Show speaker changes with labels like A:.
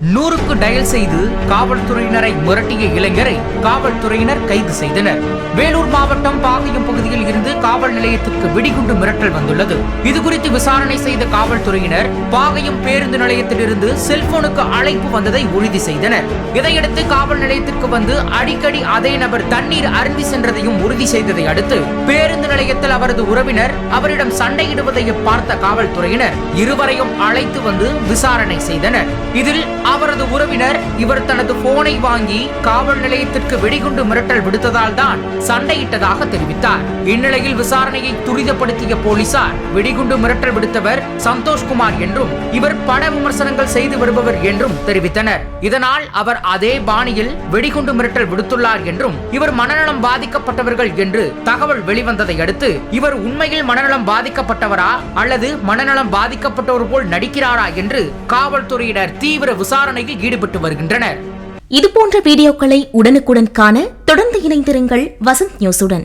A: நூறுக்கு டயல் செய்து காவல்துறையினரை மிரட்டிய இளைஞரை காவல்துறையினர் கைது செய்தனர். வேலூர் மாவட்டம் பாகையம் பகுதியில் இருந்து காவல் நிலையத்துக்கு வெடிகுண்டு மிரட்டல் வந்துள்ளது. இதுகுறித்து விசாரணை செய்த காவல்துறையினர் பாகையம் பேருந்து நிலையத்திலிருந்து செல்போனுக்கு அழைப்பு வந்ததை உறுதி செய்தனர். இதையடுத்து காவல் நிலையத்திற்கு வந்து அடிக்கடி அதே நபர் தண்ணீர் அருந்தி சென்றதையும் உறுதி செய்ததை அடுத்து பேருந்து நிலையத்தில் அவரது உறவினர் அவரிடம் சண்டையிடுவதையும் பார்த்த காவல்துறையினர் இருவரையும் அழைத்து வந்து விசாரணை செய்தனர். இதில் அவரது உறவினர் இவர் தனது போனை வாங்கி காவல் நிலையத்திற்கு வெடிகுண்டு மிரட்டல் விடுத்ததால் தான் சண்டையிட்டதாக தெரிவித்தார். இந்நிலையில் விசாரணையை துரிதப்படுத்திய போலீசார் வெடிகுண்டு மிரட்டல் விடுத்தவர் சந்தோஷ்குமார் என்றும் இவர் பட விமர்சனங்கள் செய்து வருபவர் என்றும் தெரிவித்தனர். இதனால் அவர் அதே பாணியில் வெடிகுண்டு மிரட்டல் விடுத்துள்ளார் என்றும் இவர் மனநலம் பாதிக்கப்பட்டவர்கள் என்று தகவல் வெளிவந்ததை அடுத்து இவர் உண்மையில் மனநலம் பாதிக்கப்பட்டவரா அல்லது மனநலம் பாதிக்கப்பட்டோர் போல் நடிக்கிறாரா என்று காவல்துறையினர் தீவிர விசாரணை விசாரணையில் ஈடுபட்டு வருகின்றனர்.
B: இதுபோன்ற வீடியோக்களை உடனுக்குடன் காண தொடர்ந்து இணைந்திருங்கள் வசந்த் நியூஸுடன்.